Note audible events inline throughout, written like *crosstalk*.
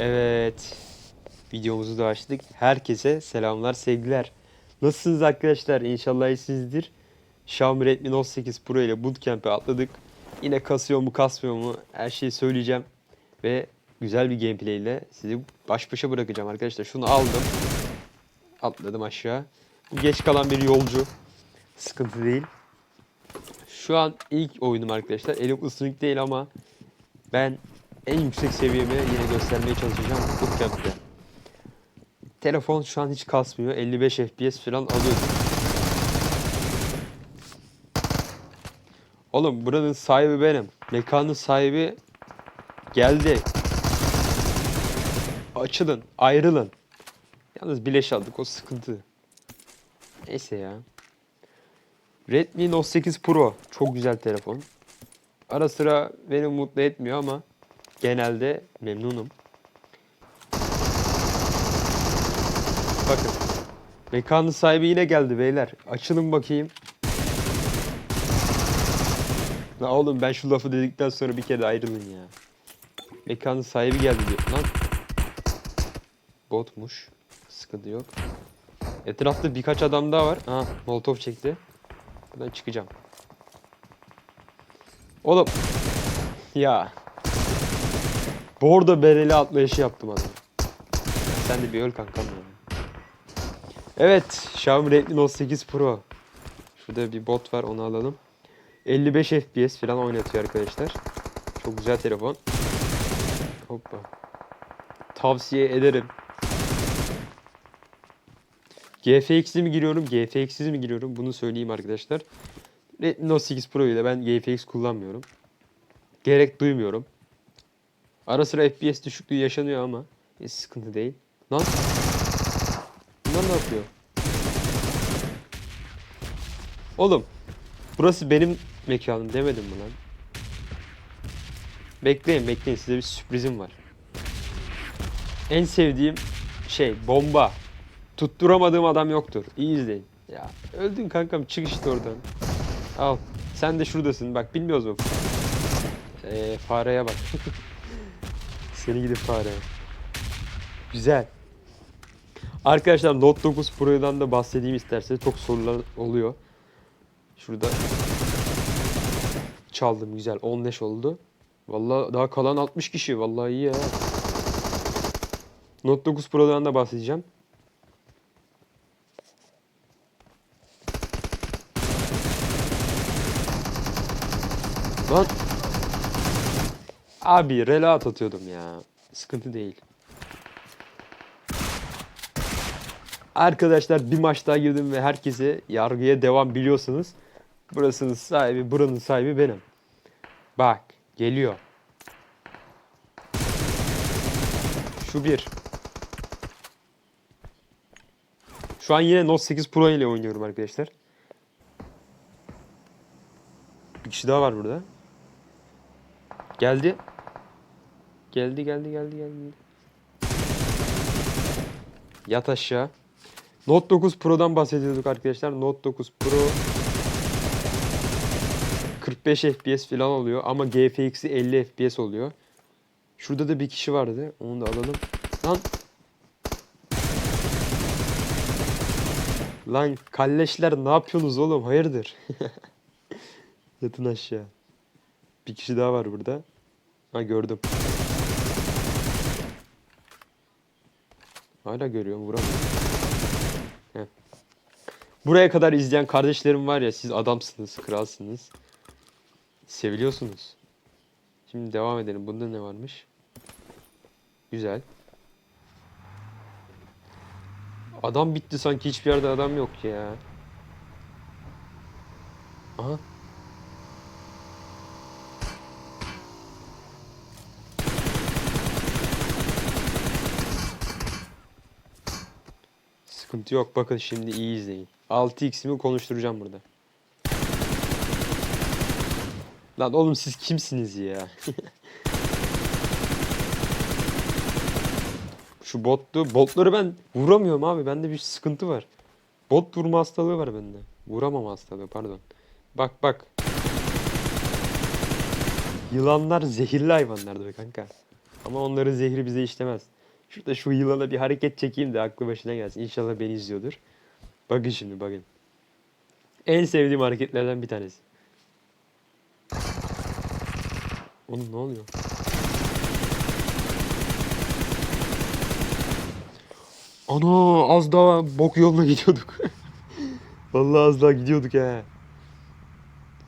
Evet. Videomuzu da açtık. Herkese selamlar, sevgiler. Nasılsınız arkadaşlar? İnşallah iyisinizdir. Xiaomi Redmi Note 8 Pro ile Bootcamp'e atladık. Yine kasıyor mu kasmıyor mu her şeyi söyleyeceğim. Ve güzel bir gameplay ile sizi baş başa bırakacağım arkadaşlar. Şunu aldım. Atladım aşağı. Bu geç kalan bir yolcu. Sıkıntı değil. Şu an ilk oyunum arkadaşlar. Elim ısınık değil ama ben en yüksek seviyemi yine göstermeye çalışacağım Bootcamp'te. Telefon şu an hiç kasmıyor. 55 FPS falan alıyor. Oğlum buranın sahibi benim. Mekanın sahibi geldi. Açılın, ayrılın. Yalnız bileş aldık o sıkıntı. Neyse ya. Redmi Note 8 Pro çok güzel telefon. Ara sıra beni mutlu etmiyor ama genelde memnunum. Bakın. Mekanın sahibi yine geldi beyler. Açılın bakayım. La oğlum ben şu lafı dedikten sonra bir kere ayrılın ya. Mekanın sahibi geldi diyor. Lan. Botmuş. Sıkıntı yok. Etrafta birkaç adam daha var. Ha, Molotov çekti. Buradan çıkacağım. Oğlum. *laughs* Ya. Bordo bereli atlayışı yaptım adam. Sen de bir öl kankam ya. Evet. Xiaomi Redmi Note 8 Pro. Şurada bir bot var onu alalım. 55 FPS falan oynatıyor arkadaşlar. Çok güzel telefon. Hoppa. Tavsiye ederim. GFX'li mi giriyorum, GFX'siz mi giriyorum bunu söyleyeyim arkadaşlar. Redmi Note 8 Pro ile ben GFX kullanmıyorum. Gerek duymuyorum. Ara sıra FPS düşüklüğü yaşanıyor ama hiç sıkıntı değil. Lan Bunlar ne yapıyor? Oğlum burası benim mekanım demedim mi lan? Bekleyin bekleyin size bir sürprizim var. En sevdiğim şey bomba. Tutturamadığım adam yoktur. İyi izleyin. Ya öldün kankam çık işte oradan. Al. Sen de şuradasın. Bak bilmiyoruz mu? Ee, fareye bak. *laughs* Seni gidip fare. Güzel. Arkadaşlar Note 9 Pro'dan da bahsedeyim isterseniz çok sorular oluyor. Şurada çaldım güzel 15 oldu. Vallahi daha kalan 60 kişi vallahi iyi ya. Note 9 Pro'dan da bahsedeceğim. Lan Abi relat atıyordum ya. Sıkıntı değil. Arkadaşlar bir maç daha girdim ve herkese yargıya devam biliyorsunuz. Burasının sahibi, buranın sahibi benim. Bak, geliyor. Şu bir. Şu an yine Note 8 Pro ile oynuyorum arkadaşlar. Bir kişi daha var burada. Geldi. Geldi geldi geldi geldi. Yat aşağı. Note 9 Pro'dan bahsediyorduk arkadaşlar. Note 9 Pro 45 FPS falan oluyor ama GFX'i 50 FPS oluyor. Şurada da bir kişi vardı. Onu da alalım. Lan Lan kalleşler ne yapıyorsunuz oğlum? Hayırdır? *laughs* Yatın aşağı. Bir kişi daha var burada. Ha gördüm. Hala görüyorum vuramıyorum. Buraya kadar izleyen kardeşlerim var ya siz adamsınız, kralsınız. Seviliyorsunuz. Şimdi devam edelim. Bunda ne varmış? Güzel. Adam bitti sanki hiçbir yerde adam yok ya. Aha. Sıkıntı yok. Bakın şimdi iyi izleyin. 6x'imi konuşturacağım burada. Lan oğlum siz kimsiniz ya? *laughs* Şu bottu. Botları ben vuramıyorum abi. Bende bir sıkıntı var. Bot vurma hastalığı var bende. Vuramam hastalığı pardon. Bak bak. Yılanlar zehirli hayvanlardı be kanka. Ama onların zehri bize işlemez. Şurada şu yılana bir hareket çekeyim de aklı başına gelsin. İnşallah beni izliyordur. Bakın şimdi bakın. En sevdiğim hareketlerden bir tanesi. Oğlum ne oluyor? Ana az daha bok yoluna gidiyorduk. *laughs* Vallahi az daha gidiyorduk he.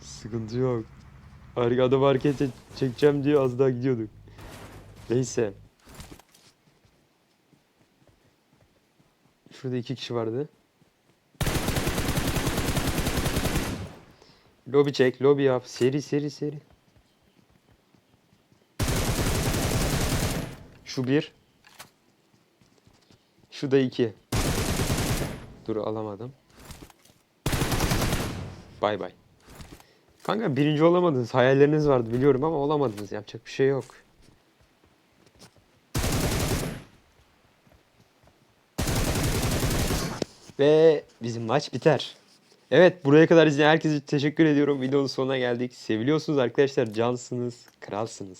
Sıkıntı yok. Arkada hareket çe- çekeceğim diye az daha gidiyorduk. Neyse. Şurada iki kişi vardı. Lobi çek, lobi yap. Seri seri seri. Şu bir. Şu da iki. Dur alamadım. Bay bay. Kanka birinci olamadınız. Hayalleriniz vardı biliyorum ama olamadınız. Yapacak bir şey yok. Ve bizim maç biter. Evet buraya kadar izleyen herkese teşekkür ediyorum. Videonun sonuna geldik. Seviliyorsunuz arkadaşlar. Cansınız. Kralsınız.